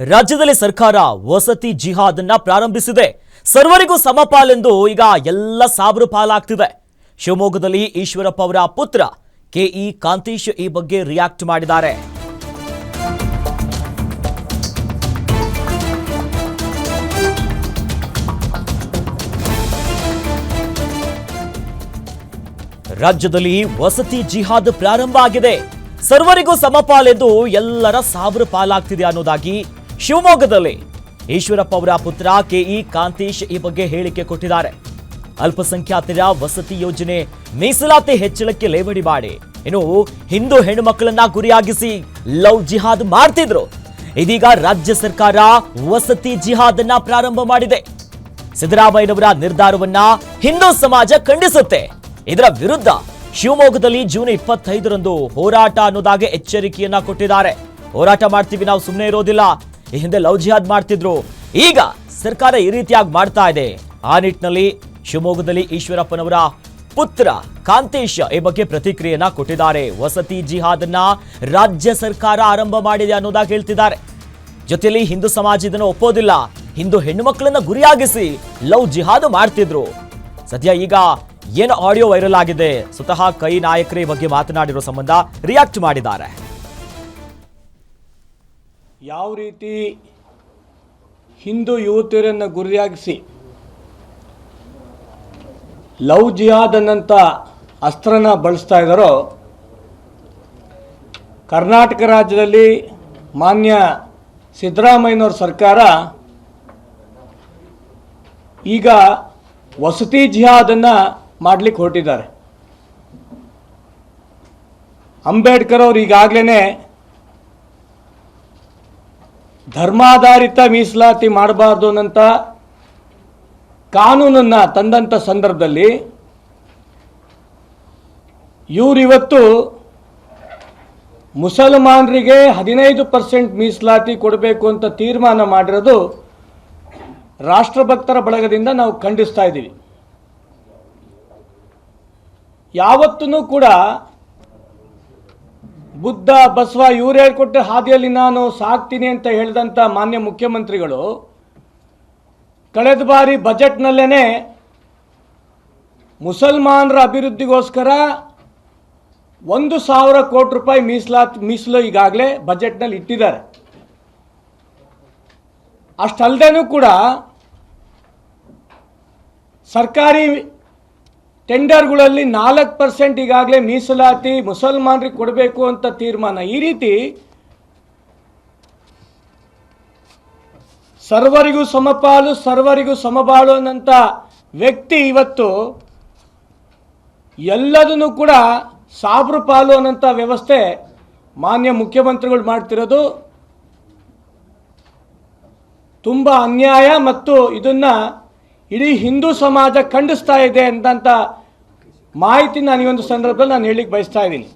ರಾಜ್ಯದಲ್ಲಿ ಸರ್ಕಾರ ವಸತಿ ಜಿಹಾದ್ ಅನ್ನ ಪ್ರಾರಂಭಿಸಿದೆ. ಸರ್ವರಿಗೂ ಸಮಪಾಲೆಂದು ಈಗ ಎಲ್ಲ ಸಾಬರು ಪಾಲಾಗ್ತಿದೆ. ಶಿವಮೊಗ್ಗದಲ್ಲಿ ಈಶ್ವರಪ್ಪ ಅವರ ಪುತ್ರ ಕೆಇ ಕಾಂತೇಶ್ ಈ ಬಗ್ಗೆ ರಿಯಾಕ್ಟ್ ಮಾಡಿದ್ದಾರೆ. ರಾಜ್ಯದಲ್ಲಿ ವಸತಿ ಜಿಹಾದ್ ಪ್ರಾರಂಭ ಆಗಿದೆ. ಸರ್ವರಿಗೂ ಸಮಪಾಲೆಂದು ಎಲ್ಲರ ಸಾವಿರ ಪಾಲಾಗ್ತಿದೆ ಅನ್ನೋದಾಗಿ ಶಿವಮೊಗ್ಗದಲ್ಲಿ ಈಶ್ವರಪ್ಪ ಅವರ ಪುತ್ರ ಕೆಇ ಕಾಂತೇಶ್ ಈ ಬಗ್ಗೆ ಹೇಳಿಕೆ ಕೊಟ್ಟಿದ್ದಾರೆ. ಅಲ್ಪಸಂಖ್ಯಾತರ ವಸತಿ ಯೋಜನೆ ಮೀಸಲಾತಿ ಹೆಚ್ಚಳಕ್ಕೆ ಲೇವಡಿ ಮಾಡಿ. ಇನ್ನು ಹಿಂದೂ ಹೆಣ್ಣು ಮಕ್ಕಳನ್ನ ಗುರಿಯಾಗಿಸಿ ಲವ್ ಜಿಹಾದ್ ಮಾಡ್ತಿದ್ರು. ಇದೀಗ ರಾಜ್ಯ ಸರ್ಕಾರ ವಸತಿ ಜಿಹಾದ್ ಅನ್ನ ಪ್ರಾರಂಭ ಮಾಡಿದೆ. ಸಿದ್ದರಾಮಯ್ಯನವರ ನಿರ್ಧಾರವನ್ನ ಹಿಂದೂ ಸಮಾಜ ಖಂಡಿಸುತ್ತೆ. ಇದರ ವಿರುದ್ಧ ಶಿವಮೊಗ್ಗದಲ್ಲಿ ಜೂನ್ ಇಪ್ಪತ್ತೈದರಂದು ಹೋರಾಟ ಅನ್ನೋದಾಗಿ ಎಚ್ಚರಿಕೆಯನ್ನ ಕೊಟ್ಟಿದ್ದಾರೆ. ಹೋರಾಟ ಮಾಡ್ತೀವಿ ನಾವು ಸುಮ್ಮನೆ ಇರೋದಿಲ್ಲ. ಈ ಹಿಂದೆ ಲವ್ ಜಿಹಾದ್ ಮಾಡ್ತಿದ್ರು. ಈಗ ಸರ್ಕಾರ ಈ ರೀತಿಯಾಗಿ ಮಾಡ್ತಾ ಇದೆ. ಆ ನಿಟ್ಟಿನಲ್ಲಿ ಶಿವಮೊಗ್ಗದಲ್ಲಿ ಈಶ್ವರಪ್ಪನವರ ಪುತ್ರ ಕಾಂತೇಶ್ ಈ ಬಗ್ಗೆ ಪ್ರತಿಕ್ರಿಯೆಯನ್ನ ಕೊಟ್ಟಿದ್ದಾರೆ. ವಸತಿ ಜಿಹಾದ್ ಅನ್ನ ರಾಜ್ಯ ಸರ್ಕಾರ ಆರಂಭ ಮಾಡಿದೆ ಅನ್ನೋದಾಗಿ ಹೇಳ್ತಿದ್ದಾರೆ ಜೊತೆಯಲ್ಲಿ ಹಿಂದೂ ಸಮಾಜ ಇದನ್ನು ಒಪ್ಪೋದಿಲ್ಲ. ಹಿಂದೂ ಹೆಣ್ಣು ಮಕ್ಕಳನ್ನ ಗುರಿಯಾಗಿಸಿ ಲವ್ ಜಿಹಾದ್ ಮಾಡ್ತಿದ್ರು. ಸದ್ಯ ಈಗ ಏನು ಆಡಿಯೋ ವೈರಲ್ ಆಗಿದೆ. ಸ್ವತಃ ಕೈ ನಾಯಕರೇ ಬಗ್ಗೆ ಮಾತನಾಡಿರೋ ಸಂಬಂಧ ರಿಯಾಕ್ಟ್ ಮಾಡಿದ್ದಾರೆ. ಯಾವ ರೀತಿ ಹಿಂದೂ ಯುವತಿಯರನ್ನು ಗುರಿಯಾಗಿಸಿ ಲವ್ ಜಿಹಾದ್ ಅಸ್ತ್ರನ ಬಳಸ್ತಾ ಇದ್ದಾರೋ, ಕರ್ನಾಟಕ ರಾಜ್ಯದಲ್ಲಿ ಮಾನ್ಯ ಸಿದ್ದರಾಮಯ್ಯನವ್ರ ಸರ್ಕಾರ ಈಗ ವಸತಿ ಜಿಹಾದನ್ನು ಮಾಡಲಿಕ್ಕೆ ಹೊರಟಿದ್ದಾರೆ. ಅಂಬೇಡ್ಕರ್ ಅವರು ಈಗಾಗಲೇ ಧರ್ಮಾಧಾರಿತ ಮೀಸಲಾತಿ ಮಾಡಬಾರ್ದು ಅನ್ನಂಥ ಕಾನೂನನ್ನು ತಂದಂಥ ಸಂದರ್ಭದಲ್ಲಿ ಇವರಿವತ್ತು ಮುಸಲ್ಮಾನರಿಗೆ ಹದಿನೈದು ಪರ್ಸೆಂಟ್ ಮೀಸಲಾತಿ ಕೊಡಬೇಕು ಅಂತ ತೀರ್ಮಾನ ಮಾಡಿರೋದು ರಾಷ್ಟ್ರಭಕ್ತರ ಬಳಗದಿಂದ ನಾವು ಖಂಡಿಸ್ತಾ ಇದ್ದೀವಿ. ಯಾವತ್ತೂ ಕೂಡ ಬುದ್ಧ, ಬಸವ ಇವ್ರು ಹೇಳ್ಕೊಟ್ಟ ಹಾದಿಯಲ್ಲಿ ನಾನು ಸಾಕ್ತೀನಿ ಅಂತ ಹೇಳಿದಂಥ ಮಾನ್ಯ ಮುಖ್ಯಮಂತ್ರಿಗಳು, ಕಳೆದ ಬಾರಿ ಬಜೆಟ್ನಲ್ಲೇ ಮುಸಲ್ಮಾನರ ಅಭಿವೃದ್ಧಿಗೋಸ್ಕರ ಒಂದು ಸಾವಿರ ಕೋಟಿ ರೂಪಾಯಿ ಮೀಸಲಾತಿ ಮೀಸಲು ಈಗಾಗಲೇ ಬಜೆಟ್ನಲ್ಲಿ ಇಟ್ಟಿದ್ದಾರೆ. ಅಷ್ಟಲ್ಲದೇನೂ ಕೂಡ ಸರ್ಕಾರಿ ಟೆಂಡರ್ಗಳಲ್ಲಿ ನಾಲ್ಕು ಪರ್ಸೆಂಟ್ ಈಗಾಗಲೇ ಮೀಸಲಾತಿ ಮುಸಲ್ಮಾನರಿಗೆ ಕೊಡಬೇಕು ಅಂತ ತೀರ್ಮಾನ. ಈ ರೀತಿ ಸರ್ವರಿಗೂ ಸಮಪಾಲು, ಸರ್ವರಿಗೂ ಸಮಬಾಳು ಅನ್ನಂಥ ವ್ಯಕ್ತಿ ಇವತ್ತು ಎಲ್ಲದನ್ನು ಕೂಡ ಸಾಬ್ರು ಪಾಲು ಅನ್ನೋಂಥ ವ್ಯವಸ್ಥೆ ಮಾನ್ಯ ಮುಖ್ಯಮಂತ್ರಿಗಳು ಮಾಡ್ತಿರೋದು. ತುಂಬ ಅನ್ಯಾಯ ಮತ್ತು ಇದನ್ನು ಇಡೀ ಹಿಂದೂ ಸಮಾಜ ಖಂಡಿಸ್ತಾ ಇದೆ ಅಂತಂಥ ಮಾಹಿತಿ ನಾನು ಈ ಒಂದು ಸಂದರ್ಭದಲ್ಲಿ ನಾನು ಹೇಳಿಕ್ಕೆ ಬಯಸ್ತಾ ಇದ್ದೀನಿ.